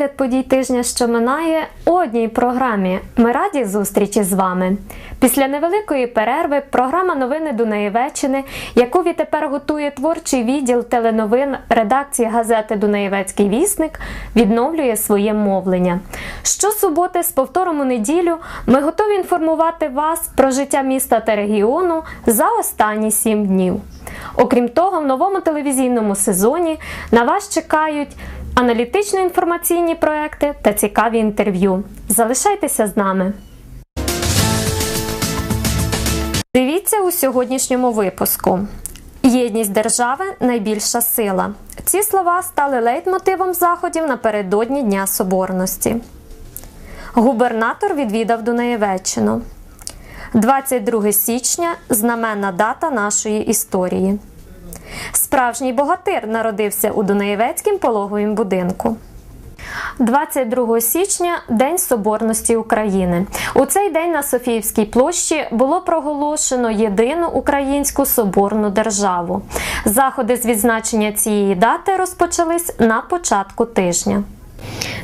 огляд подій тижня, що минає, у одній програмі. Ми раді зустрічі з вами. Після невеликої перерви програма Новини Дунаєвеччини, яку відтепер готує творчий відділ теленовин редакції газети Дунаєвецький вісник, відновлює своє мовлення. Щосуботи з повтором у неділю ми готові інформувати вас про життя міста та регіону за останні сім днів. Окрім того, в новому телевізійному сезоні на вас чекають аналітично-інформаційні проекти та цікаві інтерв'ю. Залишайтеся з нами. Дивіться у сьогоднішньому випуску. Єдність держави найбільша сила. Ці слова стали лейтмотивом заходів напередодні Дня Соборності. Губернатор відвідав Дунаєвеччину. 22 січня знаменна дата нашої історії. Справжній богатир народився у Дунаєвецькім пологовім будинку. 22 січня День Соборності України. У цей день на Софіївській площі було проголошено єдину українську соборну державу. Заходи з відзначення цієї дати розпочались на початку тижня.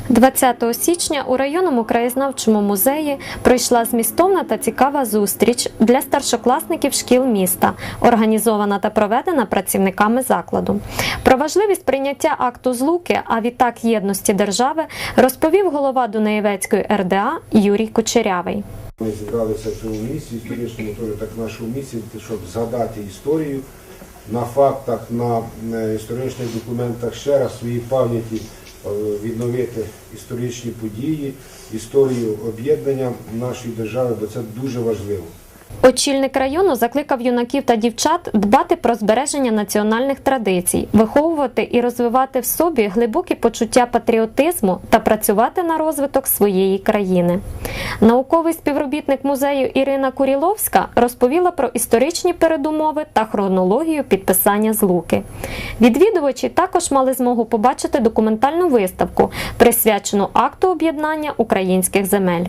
20 січня у районному краєзнавчому музеї пройшла змістовна та цікава зустріч для старшокласників шкіл міста, організована та проведена працівниками закладу. Про важливість прийняття акту злуки, а відтак єдності держави, розповів голова Дунаєвецької РДА Юрій Кучерявий. Ми зібралися в цьому місці, в теж так нашому місці, щоб згадати історію на фактах, на е, історичних документах ще раз в своїй пам'яті відновити історичні події, історію об'єднання нашої держави, бо це дуже важливо. Очільник району закликав юнаків та дівчат дбати про збереження національних традицій, виховувати і розвивати в собі глибокі почуття патріотизму та працювати на розвиток своєї країни. Науковий співробітник музею Ірина Куріловська розповіла про історичні передумови та хронологію підписання злуки. Відвідувачі також мали змогу побачити документальну виставку, присвячену акту об'єднання українських земель.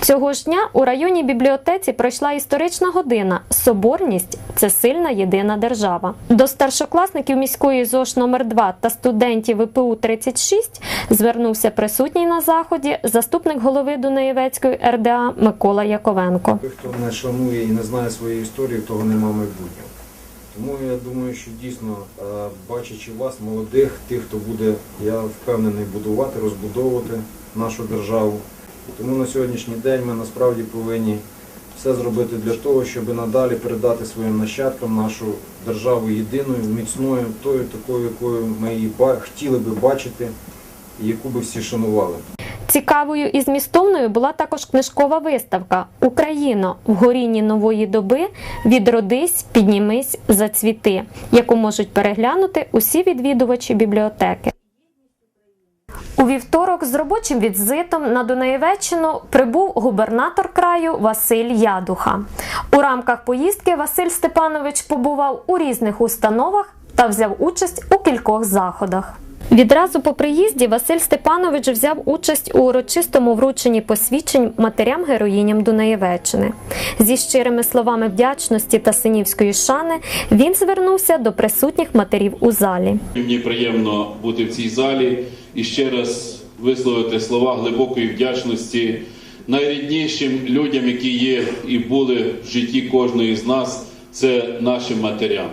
Цього ж дня у районній бібліотеці пройшла історична година Соборність це сильна єдина держава. До старшокласників міської ЗОШ номер 2 та студентів ВПУ 36 звернувся присутній на заході заступник голови Дунаєвецької РДА Микола Яковенко. Хто не шанує і не знає своєї історії, того нема майбутнього. Тому я думаю, що дійсно, бачачи вас, молодих, тих, хто буде, я впевнений, будувати, розбудовувати нашу державу. Тому на сьогоднішній день ми насправді повинні все зробити для того, щоб надалі передати своїм нащадкам нашу державу єдиною, міцною, тою, такою, якою ми її хотіли би бачити, яку би всі шанували. Цікавою і змістовною була також книжкова виставка Україно в горінні нової доби відродись, піднімись, зацвіти, яку можуть переглянути усі відвідувачі бібліотеки. У вівторок з робочим візитом на Дунаєвеччину прибув губернатор краю Василь Ядуха. У рамках поїздки Василь Степанович побував у різних установах та взяв участь у кількох заходах. Відразу по приїзді Василь Степанович взяв участь у урочистому врученні посвідчень матерям-героїням Дунаєвеччини. Зі щирими словами вдячності та синівської шани він звернувся до присутніх матерів у залі. Мені приємно бути в цій залі і ще раз висловити слова глибокої вдячності найріднішим людям, які є і були в житті кожної з нас, це нашим матерям.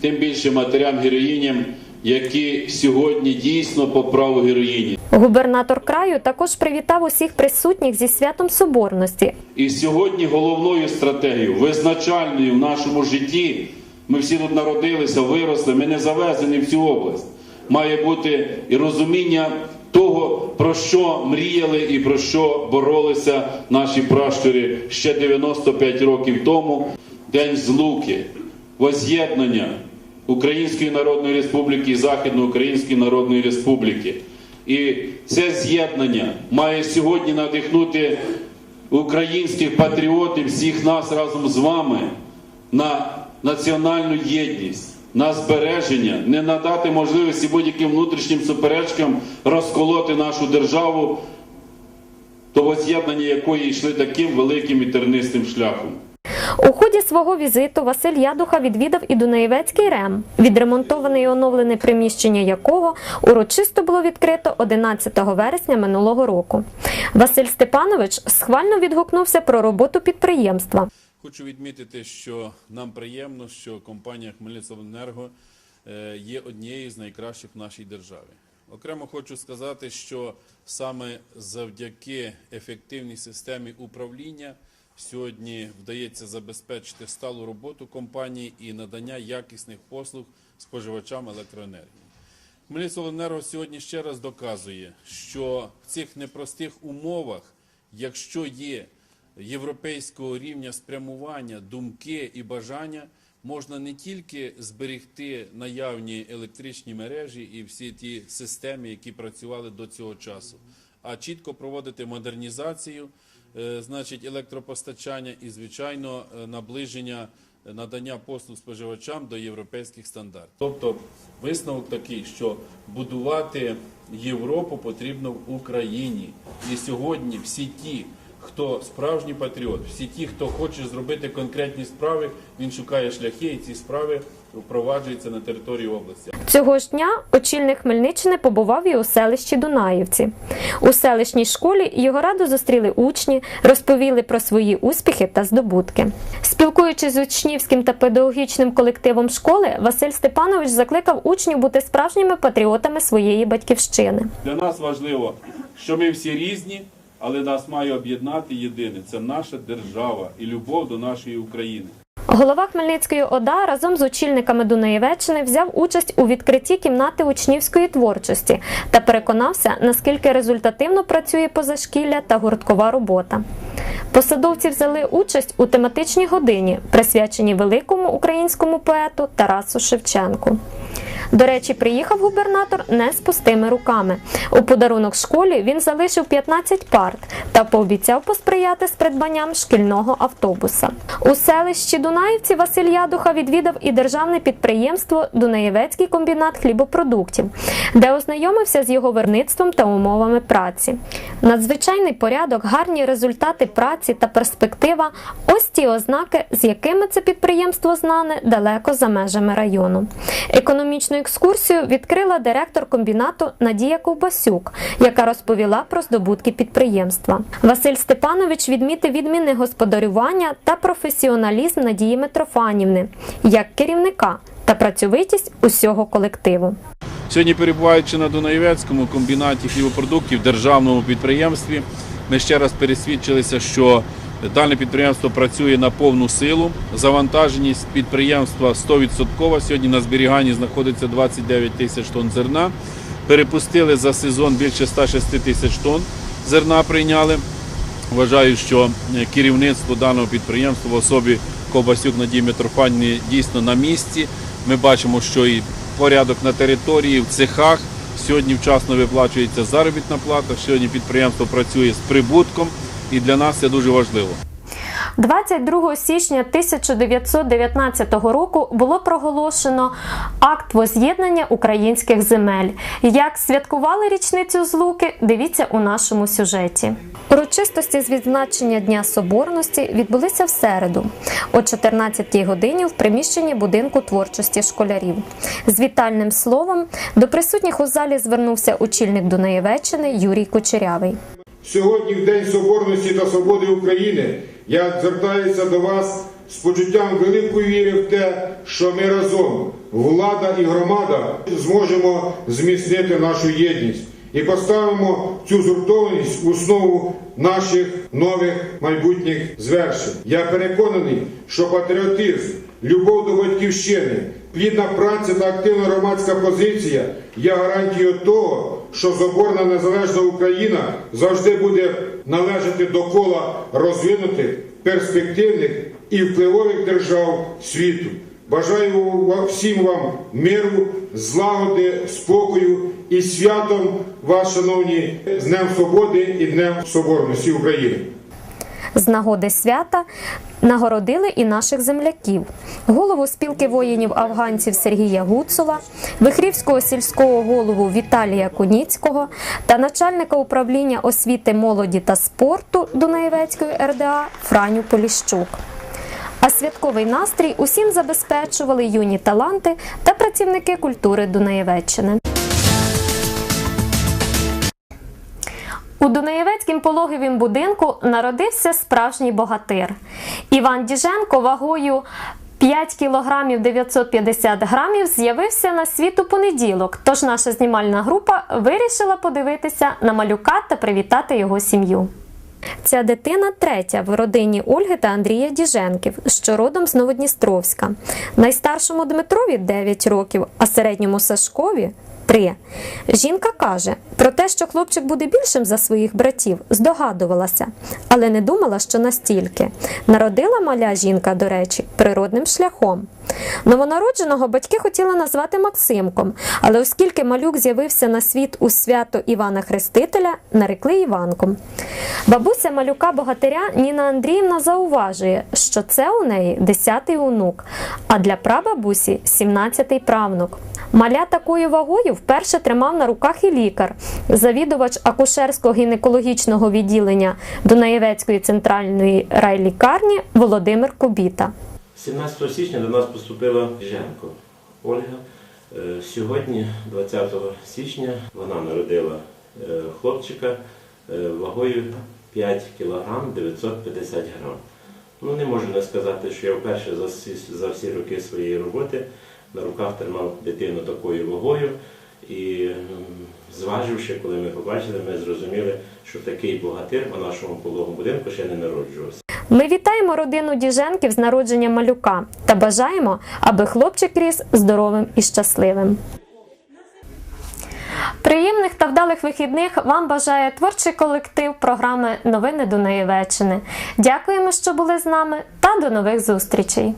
Тим більше матерям-героїням, які сьогодні дійсно по праву героїні. Губернатор краю також привітав усіх присутніх зі святом Соборності. І сьогодні головною стратегією, визначальною в нашому житті, ми всі тут народилися, виросли, ми не завезені в цю область. Має бути і розуміння того, про що мріяли і про що боролися наші пращури ще 95 років тому. День злуки, воз'єднання Української Народної Республіки і Західноукраїнської Народної Республіки. І це з'єднання має сьогодні надихнути українських патріотів, всіх нас разом з вами на національну єдність, на збереження, не надати можливості будь-яким внутрішнім суперечкам розколоти нашу державу, до воз'єднання якої йшли таким великим і тернистим шляхом. У ході свого візиту Василь Ядуха відвідав і Дунаєвецький РЕМ, відремонтоване і оновлене приміщення якого урочисто було відкрито 11 вересня минулого року. Василь Степанович схвально відгукнувся про роботу підприємства. Хочу відмітити, що нам приємно, що компанія Хмельницькобленерго е, є однією з найкращих в нашій державі. Окремо хочу сказати, що саме завдяки ефективній системі управління сьогодні вдається забезпечити сталу роботу компанії і надання якісних послуг споживачам електроенергії. Хмельницькобленерго сьогодні ще раз доказує, що в цих непростих умовах, якщо є європейського рівня спрямування, думки і бажання, можна не тільки зберегти наявні електричні мережі і всі ті системи, які працювали до цього часу, а чітко проводити модернізацію, значить електропостачання і, звичайно, е, наближення е, надання послуг споживачам до європейських стандартів. Тобто висновок такий, що будувати Європу потрібно в Україні. І сьогодні всі ті, хто справжній патріот, всі ті, хто хоче зробити конкретні справи, він шукає шляхи, і ці справи впроваджуються на території області. Цього ж дня очільник Хмельниччини побував і у селищі Дунаївці. У селищній школі його радо зустріли учні, розповіли про свої успіхи та здобутки. Спілкуючись з учнівським та педагогічним колективом школи, Василь Степанович закликав учнів бути справжніми патріотами своєї батьківщини. Для нас важливо, що ми всі різні, але нас має об'єднати єдине це наша держава і любов до нашої України. Голова Хмельницької ОДА разом з очільниками Дунаєвеччини взяв участь у відкритті кімнати учнівської творчості та переконався, наскільки результативно працює позашкілля та гурткова робота. Посадовці взяли участь у тематичній годині, присвяченій великому українському поету Тарасу Шевченку. До речі, приїхав губернатор не з пустими руками. У подарунок школі він залишив 15 парт та пообіцяв посприяти з придбанням шкільного автобуса. У селищі Дунаївці Василь Ядуха відвідав і державне підприємство Дунаєвецький комбінат хлібопродуктів, де ознайомився з його виробництвом та умовами праці. Надзвичайний порядок, гарні результати праці та перспектива ось ті ознаки, з якими це підприємство знане далеко за межами району. Економічну екскурсію відкрила директор комбінату Надія Ковбасюк, яка розповіла про здобутки підприємства. Василь Степанович відмітив відмінне господарювання та професіоналізм Надії Митрофанівни як керівника та працьовитість усього колективу. Сьогодні, перебуваючи на Дунаєвецькому комбінаті хлібопродуктів, державному підприємстві, ми ще раз пересвідчилися, що дане підприємство працює на повну силу. Завантаженість підприємства 100%. Сьогодні на зберіганні знаходиться 29 тисяч тонн зерна. Перепустили за сезон більше 106 тисяч тонн зерна прийняли. Вважаю, що е, керівництво даного підприємства в особі Ковбасюк Надії Митрофанівни дійсно на місці. Ми бачимо, що і порядок на території, в цехах. Сьогодні вчасно виплачується заробітна плата. Сьогодні підприємство працює з прибутком, і для нас це дуже важливо. 22 січня 1919 року було проголошено акт воз'єднання українських земель. Як святкували річницю злуки, дивіться у нашому сюжеті. Урочистості з відзначення Дня Соборності відбулися в середу о 14 годині в приміщенні будинку творчості школярів. З вітальним словом до присутніх у залі звернувся очільник Дунаєвеччини Юрій Кучерявий. Сьогодні, в День Соборності та Свободи України, я звертаюся до вас з почуттям великої віри в те, що ми разом, влада і громада, зможемо зміцнити нашу єдність і поставимо цю згуртованість в основу наших нових майбутніх звершень. Я переконаний, що патріотизм, любов до батьківщини, плідна праця та активна громадська позиція є гарантією того, що Соборна незалежна Україна завжди буде належати до кола розвинутих, перспективних і впливових держав світу. Бажаю всім вам миру, злагоди, спокою і святом вас, шановні, з Днем Свободи і Днем Соборності України. З нагоди свята нагородили і наших земляків: голову спілки воїнів афганців Сергія Гуцула, Вихрівського сільського голову Віталія Куніцького та начальника управління освіти молоді та спорту Дунаєвецької РДА Франю Поліщук. А святковий настрій усім забезпечували юні таланти та працівники культури Дунаєвеччини. У Дунаєвецькім пологовім будинку народився справжній богатир. Іван Діженко вагою 5 кілограмів 950 грамів з'явився на світ у понеділок. Тож наша знімальна група вирішила подивитися на малюка та привітати його сім'ю. Ця дитина третя в родині Ольги та Андрія Діженків, що родом з Новодністровська. Найстаршому Дмитрові 9 років, а середньому Сашкові 3. Жінка каже, про те, що хлопчик буде більшим за своїх братів, здогадувалася, але не думала, що настільки. Народила маля жінка, до речі, природним шляхом. Новонародженого батьки хотіли назвати Максимком, але оскільки малюк з'явився на світ у свято Івана Хрестителя, нарекли Іванком. Бабуся малюка богатиря Ніна Андріївна зауважує, що це у неї десятий онук, а для прабабусі 17-й правнук. Маля такою вагою вперше тримав на руках і лікар, завідувач акушерсько-гінекологічного відділення Дунаєвецької центральної райлікарні Володимир Кубіта. 17 січня до нас поступила Женко Ольга. Е, Сьогодні, 20 січня, вона народила е, хлопчика е, вагою 5 кг 950 грам. Ну, не можу не сказати, що я вперше за всі, за всі роки своєї роботи на руках тримав дитину такою вагою. І зваживши, коли ми побачили, ми зрозуміли, що такий богатир у нашому пологовому будинку ще не народжувався. Ми вітаємо родину Діженків з народженням малюка та бажаємо, аби хлопчик ріс здоровим і щасливим. Приємних та вдалих вихідних вам бажає творчий колектив програми Новини Дунаєвеччини. Дякуємо, що були з нами, та до нових зустрічей!